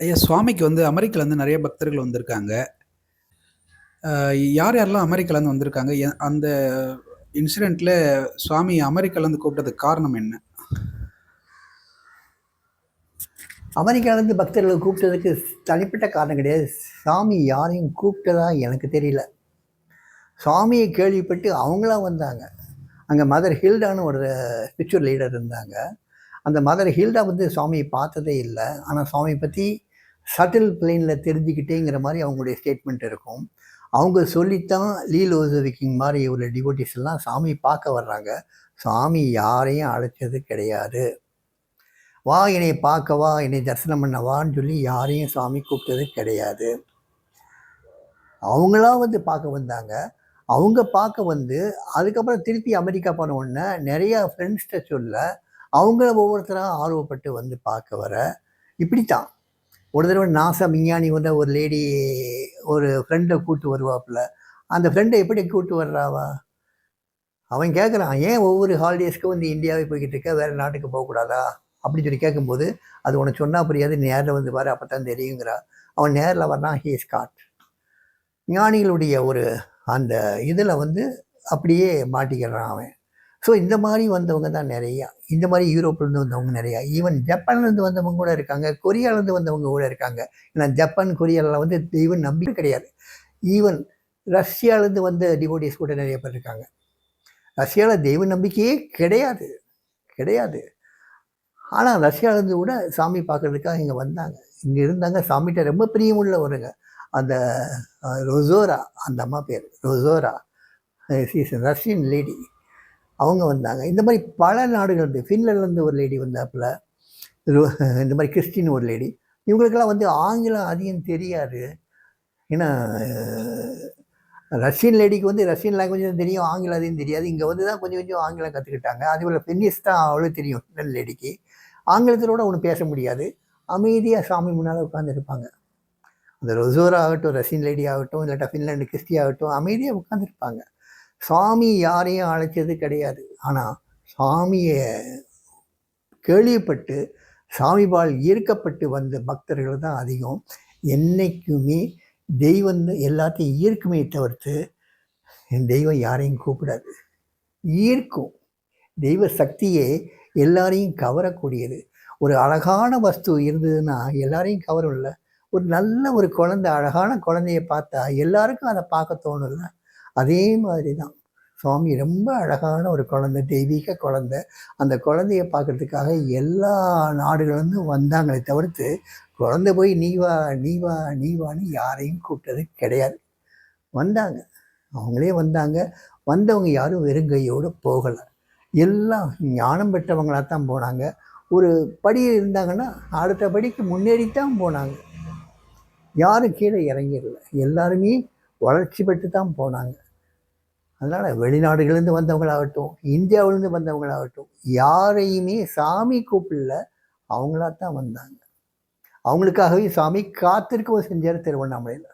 ஐயா சுவாமிக்கு வந்து அமெரிக்காலேருந்து நிறைய பக்தர்கள் வந்திருக்காங்க. யார் யாரெல்லாம் அமெரிக்காலேருந்து வந்திருக்காங்க? எ அந்த இன்சிடெண்ட்டில் சுவாமி அமெரிக்காலேருந்து கூப்பிட்டதுக்கு காரணம் என்ன? அமெரிக்காலேருந்து பக்தர்களை கூப்பிட்டதுக்கு தனிப்பட்ட காரணம் கிடையாது. சாமி யாரையும் கூப்பிட்டதா எனக்கு தெரியல. சாமியை கேள்விப்பட்டு அவங்களா வந்தாங்க. அங்கே மதர் ஹில்டான்னு ஒரு ஸ்பிரிச்சுவல் லீடர் இருந்தாங்க. அந்த மதர் ஹில்டா வந்து சுவாமியை பார்த்ததே இல்லை ஆனால் சுவாமியை பற்றி சட்டில் பிளெயினில் தெரிஞ்சுக்கிட்டேங்கிற மாதிரி அவங்களுடைய ஸ்டேட்மெண்ட் இருக்கும். அவங்க சொல்லித்தான் லீல் ஓசவிக்கிங் உள்ள டிவோட்டிஸ் எல்லாம் சாமி பார்க்க வர்றாங்க. சாமி யாரையும் அழைச்சது கிடையாது. "வா என்னை பார்க்க வா, என்னை தரிசனம் பண்ண வான்னு" சொல்லி யாரையும் சாமி கூப்பிட்டது கிடையாது. அவங்களா வந்து பார்க்க வந்தாங்க. அவங்க பார்க்க வந்து, அதுக்கப்புறம் திருப்பி அமெரிக்கா போன உடனே நிறையா ஃப்ரெண்ட்ஸ்கிட்ட சொல்ல, அவங்கள ஒவ்வொருத்தராக ஆர்வப்பட்டு வந்து பார்க்க வர, இப்படித்தான். ஒரு தடவை நாசா விஞ்ஞானி வந்து ஒரு லேடி ஒரு ஃப்ரெண்டை கூட்டு வருவாப்புல. அந்த ஃப்ரெண்டை எப்படி கூட்டு வர்றாவா அவன் கேட்குறான், "ஏன் ஒவ்வொரு ஹாலிடேஸ்க்கும் வந்து இந்தியாவே போய்கிட்டு இருக்க? வேறு நாட்டுக்கு போகக்கூடாதா?" அப்படின்னு சொல்லி கேட்கும்போது, "அது உனக்கு சொன்னால் புரியாது. நேரில் வந்து பாரு. அப்பத்தான் தெரியுங்கிறா." அவன் நேரில் வர்றான். He's is God. ஞானிகளுடைய ஒரு அந்த இதில் வந்து அப்படியே மாட்டிக்கிறான் அவன். ஸோ இந்த மாதிரி வந்தவங்க தான் நிறையா இந்த மாதிரி யூரோப்லேருந்து வந்தவங்க நிறையா ஈவன் ஜப்பான்லேருந்து வந்தவங்க கூட இருக்காங்க. கொரியாலேருந்து வந்தவங்க கூட இருக்காங்க. ஏன்னா ஜப்பான், கொரியாவில் வந்து தெய்வ நம்பிக்கை கிடையாது. ஈவன் ரஷ்யாவிலேருந்து வந்த டிவோடிஸ் கூட நிறைய பேர் இருக்காங்க. ரஷ்யாவில் தெய்வ நம்பிக்கையே கிடையாது. கிடையாது. ஆனால் ரஷ்யாவிலேருந்து கூட சாமி பார்க்கறதுக்காக இங்கே வந்தாங்க. இங்கே இருந்தாங்க. சாமிகிட்ட ரொம்ப பிரியமுள்ளவருங்க. அந்த அ ரொசோரா அந்த அம்மா பேர் ரொசோரா. Is Russian lady. அவங்க வந்தாங்க. இந்த மாதிரி பல நாடுகள் வந்து ஃபின்லேருந்து ஒரு லேடி வந்தாப்புல. இந்த மாதிரி கிறிஸ்டின் ஒரு லேடி. இவங்களுக்கெல்லாம் வந்து ஆங்கிலம் அதிகம் தெரியாது. ஏன்னா ரஷ்யன் லேடிக்கு வந்து ரஷ்யன் லாங்குவேஜ் தான் தெரியும். ஆங்கிலம் அதிகம் தெரியாது. இங்கே வந்து தான் கொஞ்சம் கொஞ்சம் ஆங்கிலம் கற்றுக்கிட்டாங்க அதே போல் ஃபின்னிஷ் தான் அவ்வளோ தெரியும் ஃபின்லாண்ட் லேடிக்கு. ஆங்கிலத்தில கூட பேச முடியாது. அமைதியாக சாமி முன்னால் உட்காந்துருப்பாங்க அந்த ரொசோரா ஆகட்டும், ரஷ்யன் லேடி ஆகட்டும், இல்லாட்டா ஃபின்லேண்டு கிறிஸ்டி ஆகட்டும், அமைதியாக உட்காந்துருப்பாங்க சாமி யாரையும் அழைச்சது கிடையாது. ஆனால் சாமியை கேள்விப்பட்டு, சாமிபால் ஈர்க்கப்பட்டு வந்த பக்தர்கள் தான் அதிகம். என்றைக்குமே தெய்வம் எல்லாத்தையும் ஈர்க்குமே தவிர்த்து, என் தெய்வம் யாரையும் கூப்பிடாது. ஈர்க்கும். தெய்வ சக்தியே எல்லாரையும் கவரக்கூடியது. ஒரு அழகான வஸ்து இருந்ததுன்னா எல்லாரையும் கவரும்ல. ஒரு நல்ல ஒரு குழந்தை, அழகான குழந்தைய பார்த்தா எல்லாருக்கும் அதை பார்க்க தோணும்ல. அதே மாதிரி தான். சுவாமி ரொம்ப அழகான ஒரு குழந்தை, தெய்வீக குழந்தை. அந்த குழந்தைய பார்க்கறதுக்காக எல்லா நாடுகளிலிருந்தும் வந்தாங்களே தவிர்த்து, குழந்தை போய் "நீ வா, நீ வா, நீ வான்னு" யாரையும் கூப்பிட்டது கிடையாது. வந்தாங்க. அவங்களே வந்தாங்க. வந்தவங்க யாரும் வெறுங்கையோடு போகலை எல்லாம் ஞானம் பெற்றவங்களாக தான் போனாங்க. ஒரு படி இருந்தாங்கன்னா, அடுத்த படிக்கு முன்னேறித்தான் போனாங்க. யாரும் கீழே இறங்கிடல எல்லாருமே வளர்ச்சி பெற்று தான் போனாங்க. அதனால் வெளிநாடுகளிலிருந்து வந்தவங்களாகட்டும், இந்தியாவிலேருந்து வந்தவங்களாகட்டும், யாரையுமே சாமி கூப்பிடல. அவங்களா தான் வந்தாங்க. அவங்களுக்காகவே சாமி காத்திருக்கவும் செஞ்சார் திருவண்ணாமலையில்